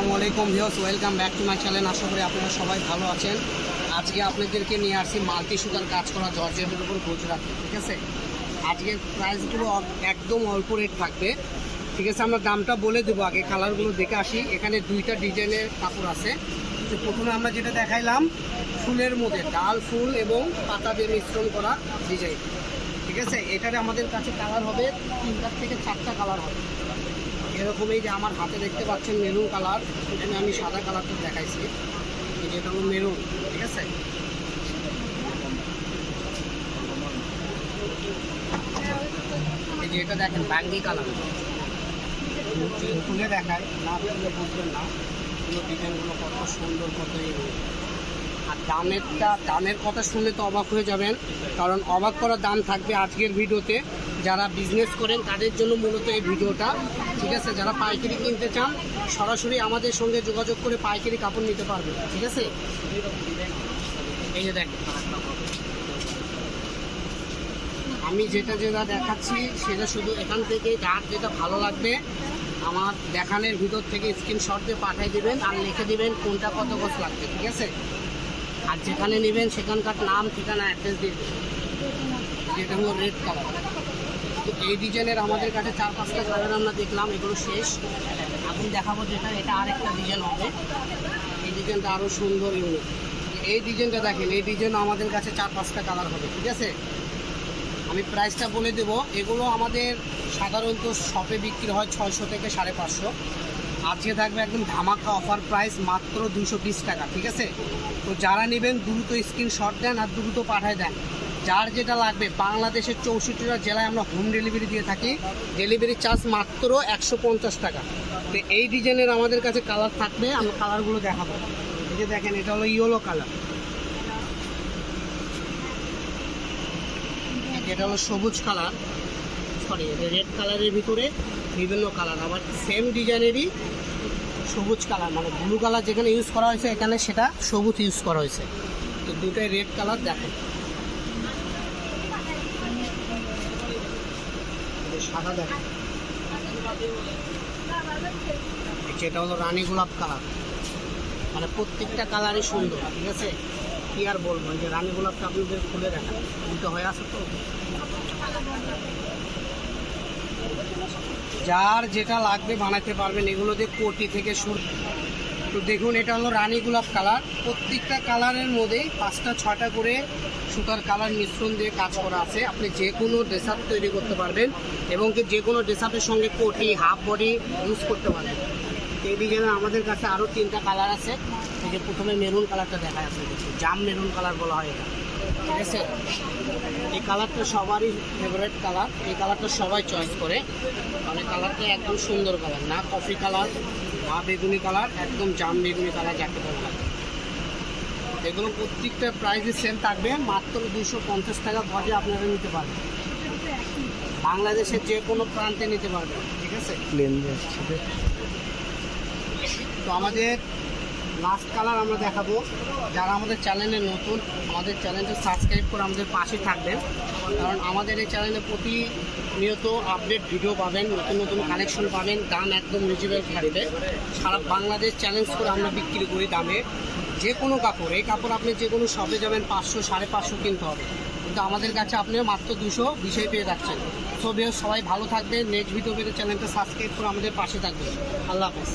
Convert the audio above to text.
আসসালামু আলাইকুম views welcome back to my channel. আশা করি আপনারা সবাই ভালো আছেন। আজকে আপনাদেরকে নিয়ে আসছি মাল্টি সুতার কাজ করা জর্জেটের উপর গুজরাট, ঠিক আছে? আজকের প্রাইসগুলো একদম অল্প রেট থাকবে। ঠিক আছে, আমরা দামটা বলে দেবো, আগে কালারগুলো দেখে আসি। এখানে দুইটা ডিজাইনের কাপড় আছে। তো প্রথমে আমরা যেটা দেখাইলাম, ফুলের মধ্যে ডাল, ফুল এবং পাতা দিয়ে মিশ্রণ করা ডিজাইন ঠিক আছে, এটারে আমাদের কাছে কালার হবে তিনটার থেকে চারটা কালার হবে। এরকম এই যে আমার হাতে দেখতে পাচ্ছেন মেরুন কালার প্রথমে আমি সাদা কালারটা দেখাইছি। এই যে এটা হলো মেরুন, ঠিক আছে? এই যে এটা দেখেন ব্যাঙ্গি কালার। খুলে দেখায়, না খুলে বুঝবেন না। এগুলো ডিজাইনগুলো কত সুন্দর, কত আর দামেরটা, দামের কথা শুনলে তো অবাক হয়ে যাবেন, কারণ অবাক করার দাম থাকবে আজকের ভিডিওতে। যারা বিজনেস করেন, তাদের জন্য মূলত এই ভিডিওটা। ঠিক আছে? যারা পাইকারি কিনতে চান, সরাসরি আমাদের সঙ্গে যোগাযোগ করে পাইকারি কাপড় নিতে পারবেন ঠিক আছে? এই যে আমি যেটা যেটা দেখাচ্ছি, সেটা শুধু এখান থেকে যার যেটা ভালো লাগবে, আমার দেখানোর ভিতর থেকে স্ক্রিনশট দিয়ে পাঠিয়ে দেবেন আর লিখে দিবেন কোনটা কত বস লাগবে, ঠিক আছে? আর যেখানে নেবেন সেখানকার নাম, ঠিকানা অ্যাড্রেস দিয়ে দেবেন। যেটা হলো রেড কালার এই ডিজাইনের আমাদের কাছে চার পাঁচটা কালার আমরা দেখলাম, এগুলো শেষ। এখন দেখাবো যেটা, এটা আরেকটা ডিজাইন হবে। এই ডিজাইনটা আরও সুন্দর ইউনিক এই ডিজাইনটা দেখেন, এই ডিজাইন আমাদের কাছে চার পাঁচটা কালার হবে, ঠিক আছে? আমি প্রাইসটা বলে দেবো, এগুলো আমাদের সাধারণত শপে বিক্রি হয় ছয়শো থেকে সাড়ে পাঁচশো। আজকে থাকবে একদম ধামাকা অফার প্রাইস মাত্র দুশো টাকা, ঠিক আছে? তো যারা নেবেন, দ্রুত স্ক্রিনশট দেন আর দ্রুত পাঠায় দেন। যার যেটা লাগবে, বাংলাদেশের চৌষট্টিটা জেলায় আমরা হোম ডেলিভারি দিয়ে থাকি। ডেলিভারি চার্জ মাত্র একশো পঞ্চাশ টাকা। তো এই ডিজাইনের আমাদের কাছে কালার থাকবে, আমরা কালারগুলো দেখাবো। এই যে দেখেন, এটা হলো ইয়েলো কালার এটা হলো সবুজ কালার সরি রেড কালারের ভিতরে বিভিন্ন কালার আবার সেম ডিজাইনেরই সবুজ কালার মানে ব্লু কালার যেখানে ইউজ করা হয়েছে, এখানে সেটা সবুজ ইউজ করা হয়েছে। তো দুটাই রেড কালার দেখেন। সাদা দেখেন যেটা হলো রানী গোলাপ কালার। মানে প্রত্যেকটা কালারই সুন্দর, ঠিক আছে? কি আর বলব যে রানী গোলাপটা আপনাদের খুলে দেখা। উল্টো হয়ে আছে তো? যার যেটা লাগবে বানাতে পারবেন, এগুলো দিয়ে কোটি থেকে শুরু। তো দেখুন, এটা হলো রানী গোলাপ কালার। প্রত্যেকটা কালারের মধ্যেই পাঁচটা ছটা করে সুতার কালার মিশ্রণ দিয়ে কাজ করা আছে। আপনি যে কোনো ড্রেস আপ তৈরি করতে পারবেন এবং যে কোনো ড্রেস আপের সঙ্গে কোটি হাফ বডি ইউজ করতে পারবেন। এই ডিজাইনের আমাদের কাছে আরও তিনটা কালার আছে। এই যে প্রথমে মেরুন কালারটা দেখা যাচ্ছে জাম মেরুন কালার বলা হয় এটা। ঠিক আছে? এই কালারটা সবারই ফেভারিট কালার এই কালারটা সবাই চয়েস করে। মানে কালারটা একদম সুন্দর কালার না কফি কালার না বেগুনি কালার একদম জাম বেগুনি কালার যাকে বলা হয়। এগুলো প্রত্যেকটা প্রাইসই সেম থাকবে মাত্র দুশো পঞ্চাশ টাকা ভজে আপনারা নিতে পারবেন। বাংলাদেশের যে কোনো প্রান্তে নিতে পারবেন ঠিক আছে? তো আমাদের লাস্ট কালার আমরা দেখাবো। যারা আমাদের চ্যানেলে নতুন আমাদের চ্যানেলটা সাবস্ক্রাইব করে আমাদের পাশে থাকবেন। কারণ আমাদের এই চ্যানেলে প্রতিনিয়ত আপডেট ভিডিও পাবেন নতুন নতুন কালেকশন পাবেন দাম একদম রিজনেবল থাকবে। সারা বাংলাদেশ চ্যালেঞ্জ করে আমরা বিক্রি করি দামে। যে কোনো কাপড়, এই কাপড় আপনি যে কোনো শপে যাবেন, পাঁচশো, সাড়ে পাঁচশো কিনতে হবে। কিন্তু আমাদের কাছে আপনি মাত্র দুশো বিষয় পেয়ে যাচ্ছেন। সবাই ভালো থাকবে নেক্সট ভিডিও পেতে চ্যানেলটা সাবস্ক্রাইব করে আমাদের পাশে থাকবেন। আল্লাহ হাফেজ।